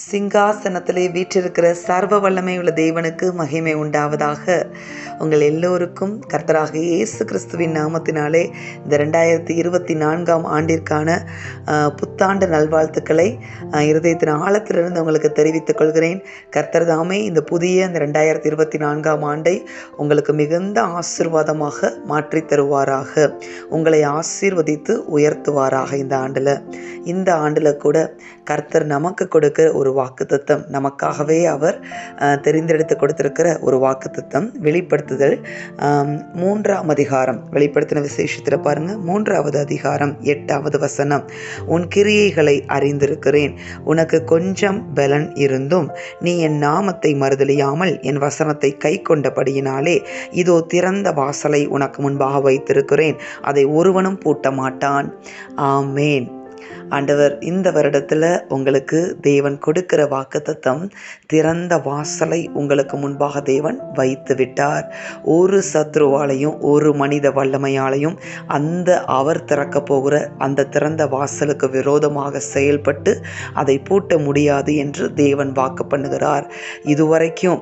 சிங்காசனத்திலே வீற்றிருக்கிற சர்வ வல்லமை உள்ள தேவனுக்கு மகிமை உண்டாவதாக. உங்கள் எல்லோருக்கும் கர்த்தராக இயேசு கிறிஸ்துவின் நாமத்தினாலே இந்த ரெண்டாயிரத்தி இருபத்தி நான்காம் ஆண்டிற்கான புத்தாண்டு நல்வாழ்த்துக்களை இருதயத்தின் ஆழத்திலிருந்து உங்களுக்கு தெரிவித்துக் கொள்கிறேன். கர்த்தர் தாமே இந்த புதிய இந்த ரெண்டாயிரத்தி இருபத்தி நான்காம் ஆண்டை உங்களுக்கு மிகுந்த ஆசிர்வாதமாக மாற்றி தருவாராக. உங்களை ஆசீர்வதித்து உயர்த்துவாராக இந்த ஆண்டில். இந்த ஆண்டில் கூட கர்த்தர் நமக்கு கொடுக்கிற ஒரு வாக்குத்தத்தம். நமக்காகவே அவர் தெரிந்தெடுத்து கொடுத்திருக்கிற ஒரு வாக்குத்தத்தம். வெளிப்படுத்துதல் மூன்றாம் அதிகாரம். வெளிப்படுத்தின விசேஷத்தில் பாருங்கள் மூன்றாவது அதிகாரம் எட்டாவது வசனம். உன் கிரியைகளை அறிந்திருக்கிறேன். உனக்கு கொஞ்சம் பலன் இருந்தும் நீ என் நாமத்தை மறுதலியாமல் என் வசனத்தை கை கொண்டபடியினாலே இதோ திறந்த வாசலை உனக்கு முன்பாக வைத்திருக்கிறேன். அதை ஒருவனும் பூட்ட மாட்டான் ஆமேன். ஆண்டவர் இந்த வருடத்தில் உங்களுக்கு தேவன் கொடுக்கிற வாக்குத்தத்தம் திறந்த வாசலை உங்களுக்கு முன்பாக தேவன் வைத்து விட்டார். ஒரு சத்ருவாலையும் ஒரு மனித வல்லமையாலையும் அந்த அவர் திறக்க போகிற அந்த திறந்த வாசலுக்கு விரோதமாக செயல்பட்டு அதை பூட்ட முடியாது என்று தேவன் வாக்கு பண்ணுகிறார். இதுவரைக்கும்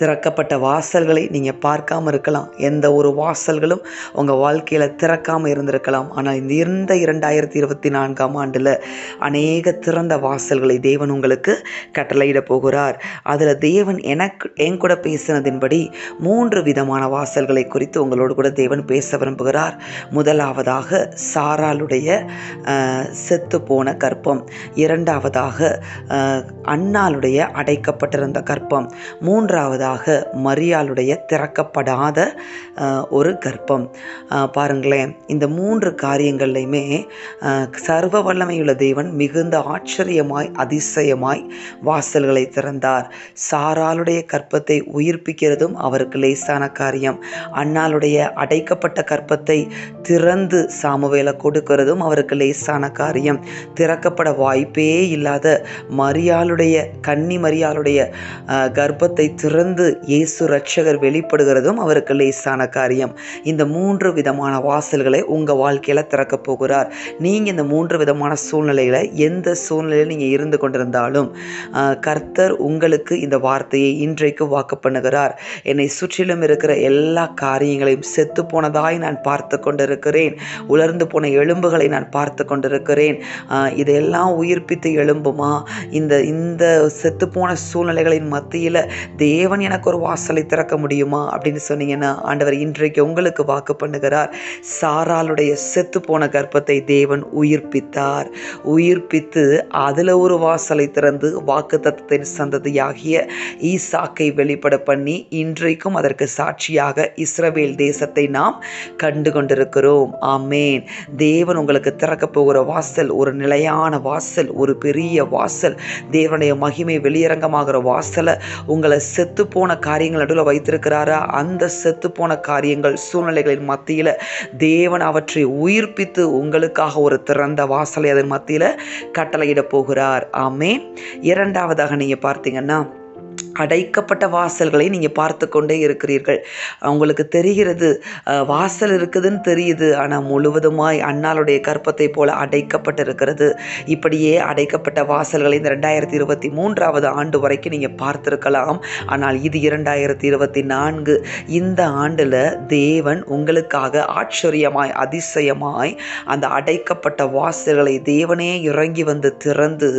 திறக்கப்பட்ட வாசல்களை நீங்கள் பார்க்காம இருக்கலாம். எந்த ஒரு வாசல்களும் உங்கள் வாழ்க்கையில் திறக்காமல் இருந்திருக்கலாம். ஆனால் இந்த இருந்த இரண்டாயிரத்தி இருபத்தி நான்காம் ஆண்டில் அநேக திறந்த வாசல்களை தேவன் உங்களுக்கு கட்டளையிட போகிறார். அதில் தேவன் எனக்கு என் கூட பேசினதின்படி மூன்று விதமான வாசல்களை குறித்து உங்களோடு கூட தேவன் பேச விரும்புகிறார். முதலாவதாக சாராளுடைய செத்துப்போன செத்து போன கற்பம். இரண்டாவதாக அஹ், அன்னாளுடைய அடைக்கப்பட்டிருந்த கற்பம். மூன்றாவதாக மரியாளுடைய திறக்கப்படாத ஒரு கர்ப்பம். பாருங்களேன் இந்த மூன்று காரியங்கள்லையுமே சர்வ வல்லமையுள்ள தேவன் மிகுந்த ஆச்சரியமாய் அதிசயமாய் வாசல்களை திறந்தார். சாராளுடைய கற்பத்தை உயிர்ப்பிக்கிறதும் அவருக்கு லேசான காரியம். அண்ணாளுடைய அடைக்கப்பட்ட கற்பத்தை திறந்து சாமுவேல கொடுக்கிறதும் அவருக்கு லேசான காரியம். திறக்கப்பட வாய்ப்பே இல்லாத மரியாளுடைய கன்னி மரியாளுடைய கர்ப்பத்தை திறந்து இயேசு ரட்சகர் வெளிப்படுகிறதும் அவருக்கு லேசான காரியம். இந்த மூன்று விதமான வாசல்களை உங்கள் வாழ்க்கையில் திறக்க போகிறார். நீங்கள் இந்த மூன்று விதமான சூழ்நிலையில் எந்த சூழ்நிலையில் நீங்கள் இருந்து கொண்டிருந்தாலும் கர்த்தர் உங்களுக்கு இந்த வார்த்தையை இன்றைக்கு வாக்கு பண்ணுகிறார். என்னை சுற்றிலும் இருக்கிற எல்லா காரியங்களையும் செத்து போனதாய் நான் பார்த்து கொண்டிருக்கிறேன். உலர்ந்து போன எலும்புகளை நான் பார்த்து கொண்டிருக்கிறேன். இதையெல்லாம் உயிர்ப்பித்து எழும்புமா? இந்த இந்த செத்து போன சூழ்நிலைகளின் மத்தியில் தேவன் எனக்கு ஒரு வாசலை திறக்க முடியுமா அப்படின்னு சொன்னீங்கன்னா ஆண்டவர் இன்றைக்கு உங்களுக்கு வாக்கு பண்ணுகிறார். சாராளுடைய செத்து போன கர்ப்பத்தை தேவன் உயிர்ப்பித்தார். உயிர்ப்பித்து அதில் ஒரு வாசலை திறந்து வாக்கு தத்தத்தின் சந்ததியாகிய ஈசாக்கை வெளிப்பட பண்ணி இன்றைக்கும் அதற்கு சாட்சியாக இஸ்ரவேல் தேசத்தை நாம் கண்டு கொண்டிருக்கிறோம் ஆமேன். தேவன் உங்களுக்கு திறக்க போகிற வாசல் ஒரு நிலையான வாசல் ஒரு பெரிய வாசல். தேவனுடைய மகிமை வெளியரங்கமாகிற வாசலை உங்களை செத்து போன காரியங்கள் நடுவில் வைத்திருக்கிறாரா? அந்த செத்து போன காரியங்கள் சூழ்நிலைகளின் மத்தியில் தேவன் அவற்றை உயிர்ப்பித்து உங்களுக்காக ஒரு திறந்த வாசலை அதன் மத்தியில் கட்டளையிட போகிறார். ஆமே இரண்டாவதாக நீங்கள் பார்த்தீங்கன்னா அடைக்கப்பட்ட வாசல்களை நீங்கள் பார்த்து கொண்டே இருக்கிறீர்கள். அவங்களுக்கு தெரிகிறது வாசல் இருக்குதுன்னு தெரியுது. ஆனால் முழுவதுமாய் அண்ணாளுடைய கற்பத்தை போல அடைக்கப்பட்டிருக்கிறது. இப்படியே அடைக்கப்பட்ட வாசல்களை இந்த ரெண்டாயிரத்தி இருபத்தி மூன்றாவது ஆண்டு வரைக்கும் நீங்கள் பார்த்துருக்கலாம். ஆனால் இது இரண்டாயிரத்தி இருபத்தி நான்கு. இந்த ஆண்டில் தேவன் உங்களுக்காக ஆச்சரியமாய் அதிசயமாய் அந்த அடைக்கப்பட்ட வாசல்களை தேவனே இறங்கி வந்து திறந்து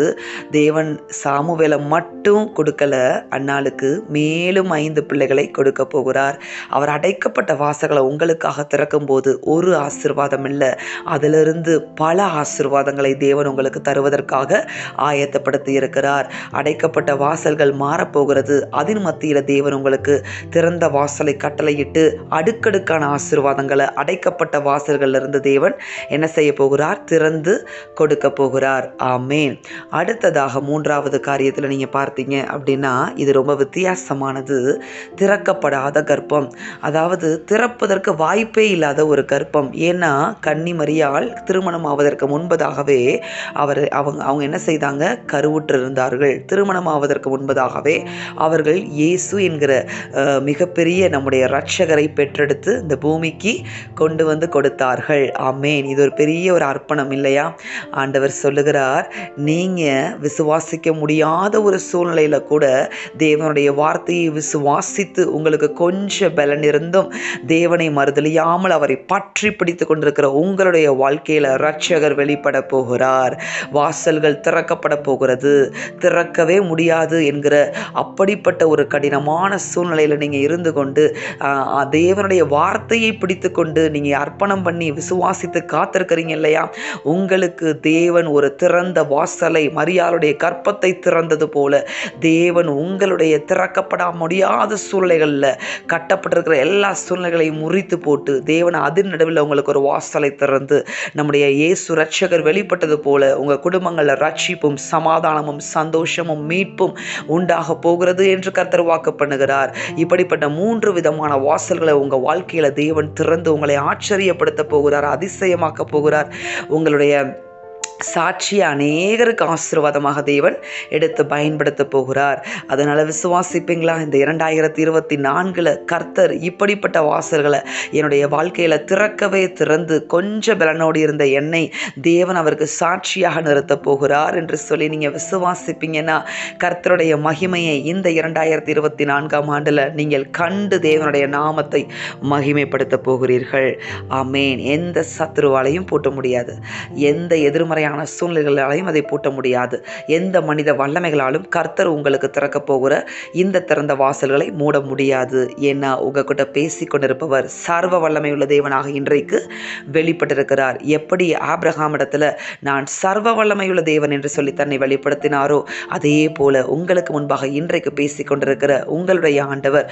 தேவன் சாமுவேலை மட்டும் கொடுக்கல அன்னாளுக்கு மேலும் ஐந்து பிள்ளைகளை கொடுக்க போகிறார். அவர் அடைக்கப்பட்ட வாசகளை உங்களுக்காக திறக்கும்போது ஒரு ஆசிர்வாதம் இல்லை. அதிலிருந்து பல ஆசிர்வாதங்களை தேவன் உங்களுக்கு தருவதற்காக ஆயத்தப்படுத்தி இருக்கிறார். அடைக்கப்பட்ட வாசல்கள் மாறப்போகிறது. அதன் மத்தியில் தேவன் உங்களுக்கு திறந்த வாசலை கட்டளையிட்டு அடுக்கடுக்கான ஆசிர்வாதங்களை அடைக்கப்பட்ட வாசல்கள்ல இருந்து தேவன் என்ன செய்ய போகிறார்? திறந்து கொடுக்க போகிறார். ஆமேன். அடுத்ததாக மூன்றாவது காரியத்தில் நீங்கள் பார்த்தீங்க அப்படின்னா இது ரொம்ப வித்தியாசமானது. திறக்கப்படாத கர்ப்பம். அதாவது திறப்பதற்கு வாய்ப்பே இல்லாத ஒரு கர்ப்பம். ஏன்னா கன்னி மரியாள் திருமணம் ஆவதற்கு முன்பதாகவே அவர் அவங்க அவங்க என்ன செய்தாங்க? கருவுற்று இருந்தார்கள் திருமணம் ஆவதற்கு முன்பதாகவே அவர்கள் இயேசு என்கிற மிகப்பெரிய நம்முடைய ரட்சகரை பெற்றெடுத்து இந்த பூமிக்கு கொண்டு வந்து கொடுத்தார்கள். ஆமேன். இது ஒரு பெரிய ஒரு அர்ப்பணம் இல்லையா? ஆண்டவர் சொல்லுகிறார் நீங்கள் விசுவாசிக்க முடியாத ஒரு சூழ்நிலையில் கூட தேவனுடைய வார்த்தையை விசுவாசித்து உங்களுக்கு கொஞ்சம் பலன் இருந்தும் தேவனை மறுதலியாமல் அவரை பற்றி பிடித்து கொண்டிருக்கிற உங்களுடைய வாழ்க்கையில் ரட்சகர் வெளிப்பட போகிறார். வாசல்கள் திறக்கப்பட போகிறது. திறக்கவே முடியாது என்கிற அப்படிப்பட்ட ஒரு கடினமான சூழ்நிலையில் நீங்கள் இருந்து கொண்டு தேவனுடைய வார்த்தையை பிடித்து கொண்டு நீங்கள் அர்ப்பணம் பண்ணி விசுவாசித்து காத்திருக்கிறீங்க இல்லையா? உங்களுக்கு தேவன் ஒரு திறந்த வாசலை மரியாளுடைய கற்பத்தை திறந்தது போல தேவன் உங்களுடைய திறக்கப்பட முடியாத சூழ்நிலைகளில் கட்டப்பட்டிருக்கிற எல்லா சூழ்நிலைகளையும் முறித்து போட்டு தேவன் அதிர் நடுவில் உங்களுக்கு ஒரு வாசலை திறந்து நம்முடைய இயேசு ரட்சகர் வெளிப்பட்டது போல உங்கள் குடும்பங்களில் ரட்சிப்பும் சமாதானமும் சந்தோஷமும் மீட்பும் உண்டாக போகிறது என்று கர்த்தர் வாக்கு பண்ணுகிறார். இப்படிப்பட்ட மூன்று விதமான வாசல்களை உங்கள் வாழ்க்கையில் தேவன் திறந்து உங்களை ஆச்சரியப்படுத்த போகிறார் அதிசயமாக்க போகிறார். உங்களுடைய சாட்சி அநேகருக்கு ஆசீர்வாதமாக தேவன் எடுத்து பயன்படுத்த போகிறார். அதனால் விசுவாசிப்பீங்களா? இந்த இரண்டாயிரத்தி இருபத்தி நான்கில் கர்த்தர் இப்படிப்பட்ட வாசல்களை என்னுடைய வாழ்க்கையில் திறக்கவே திறந்து கொஞ்சம் பலனோடு இருந்த என்னை தேவன் அவருக்கு சாட்சியாக நிறுத்த போகிறார் என்று சொல்லி நீங்கள் விசுவாசிப்பீங்கன்னா கர்த்தருடைய மகிமையை இந்த இரண்டாயிரத்தி இருபத்தி நான்காம் ஆண்டில் நீங்கள் கண்டு தேவனுடைய நாமத்தை மகிமைப்படுத்த போகிறீர்கள். ஆமேன். எந்த சத்ருவாலையும் பூட்ட முடியாது. எந்த எதிர்மறையான மாதிரியான சூழ்நிலைகளாலையும் அதை பூட்ட முடியாது. எந்த மனித வல்லமைகளாலும் கர்த்தர் உங்களுக்கு திறக்க போகிற இந்த திறந்த வாசல்களை மூட முடியாது. ஏன்னா உங்ககிட்ட பேசி கொண்டிருப்பவர் சர்வ வல்லமை உள்ள தேவனாக இன்றைக்கு வெளிப்பட்டிருக்கிறார். எப்படி ஆப்ரஹாம் இடத்துல நான் சர்வ வல்லமையுள்ள தேவன் என்று சொல்லி தன்னை வெளிப்படுத்தினாரோ அதே போல உங்களுக்கு முன்பாக இன்றைக்கு பேசி கொண்டிருக்கிற உங்களுடைய ஆண்டவர்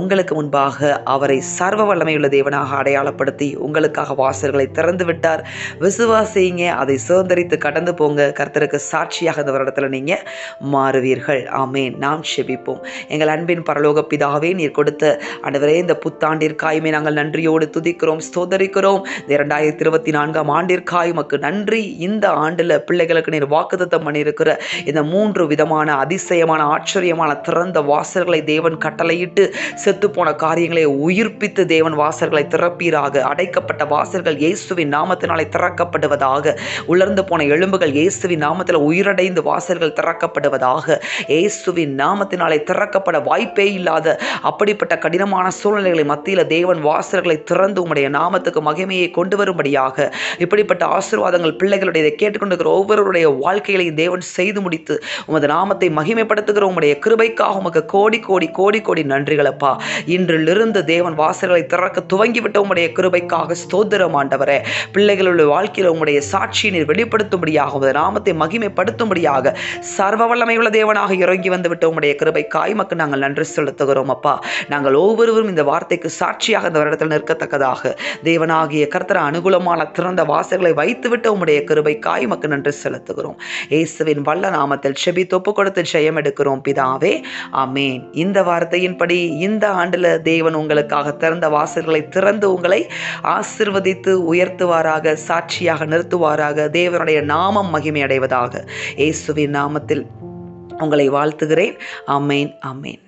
உங்களுக்கு முன்பாக அவரை சர்வ வல்லமையுள்ள தேவனாக அடையாளப்படுத்தி உங்களுக்காக வாசல்களை திறந்து விட்டார். விசுவாசிங்க அதை சோ சுதந்திரித்து கடந்து போங்க. கர்த்தருக்கு சாட்சியாக இந்த வருடத்தில் நீங்கள் மாறுவீர்கள். ஆமேன். நாம் செபிப்போம். எங்கள் அன்பின் பரலோக பிதாவே நீர் கொடுத்த அனைவரே இந்த புத்தாண்டிற்காயுமே நாங்கள் நன்றியோடு துதிக்கிறோம் ஸ்தோதரிக்கிறோம். இந்த இரண்டாயிரத்தி இருபத்தி நான்காம் ஆண்டிற்காய் உமக்கு நன்றி. இந்த ஆண்டில் பிள்ளைகளுக்கு நீர் வாக்குத்தம் பண்ணியிருக்கிற இந்த மூன்று விதமான அதிசயமான ஆச்சரியமான திறந்த வாசல்களை தேவன் கட்டளையிட்டு செத்துப்போன காரியங்களை உயிர்ப்பித்து தேவன் வாசல்களை திறப்பீராக. அடைக்கப்பட்ட வாசல்கள் இயேசுவின் நாமத்தினாலே திறக்கப்படுவதாக உள்ள தளர்ந்து போன எலும்புகள் இயேசுவின் நாமத்தில் உயிரடைந்து வாசல்கள் திறக்கப்படுவதாக இயேசுவின் நாமத்தினாலே திறக்கப்பட வாய்ப்பே இல்லாத அப்படிப்பட்ட கடினமான சூழ்நிலைகளை மத்தியில் தேவன் வாசல்களை திறந்து உம்முடைய நாமத்துக்கு மகிமையை கொண்டு வரும்படியாக இப்படிப்பட்ட ஆசீர்வாதங்கள் பிள்ளைகளுடைய கேட்டுக்கொண்டிருக்கிற ஒவ்வொருவருடைய வாழ்க்கைகளையும் தேவன் செய்து முடித்து உமது நாமத்தை மகிமைப்படுத்துகிற உம்முடைய கிருபைக்காக உமக்கு கோடி கோடி கோடி கோடி நன்றிகளப்பா. இன்றிலிருந்து தேவன் வாசல்களை திறக்க துவங்கிவிட்ட உம்முடைய கிருபைக்காக ஸ்தோத்திரம் ஆண்டவரே. பிள்ளைகளுடைய வாழ்க்கையில் உம்முடைய சாட்சியினர் வெளிப்படுத்தும்படியாக உமது நாமத்தை மகிமைப்படுத்தும்படியாக சர்வ வல்லமையுள்ள தேவனாக இறங்கி வந்துவிட்டு விட்ட கிருபை காய்மக்கு நாங்கள் நன்றி செலுத்துகிறோம் அப்பா. நாங்கள் ஒவ்வொருவரும் இந்த வார்த்தைக்கு சாட்சியாக இந்த வருடத்தில் நிற்கத்தக்கதாக. தேவனாகிய கர்த்தர அனுகூலமான திறந்த வாசல்களை வைத்துவிட்டு உம்முடைய கிருபை காய்மக்கு நன்றி செலுத்துகிறோம். இயேசுவின் வல்ல நாமத்தில் செபி தொப்பு கொடுத்து ஜெயம் எடுக்கிறோம் பிதாவே. அமேன் இந்த வார்த்தையின்படி இந்த ஆண்டில் தேவன் உங்களுக்காக திறந்த வாசல்களை திறந்து உங்களை ஆசிர்வதித்து உயர்த்துவாராக சாட்சியாக நிறுத்துவாராக. தேவ தேவனுடைய நாமம் மகிமை அடைவதாக இயேசுவின் நாமத்தில் உங்களை வாழ்த்துகிறேன். அமேன் அமேன்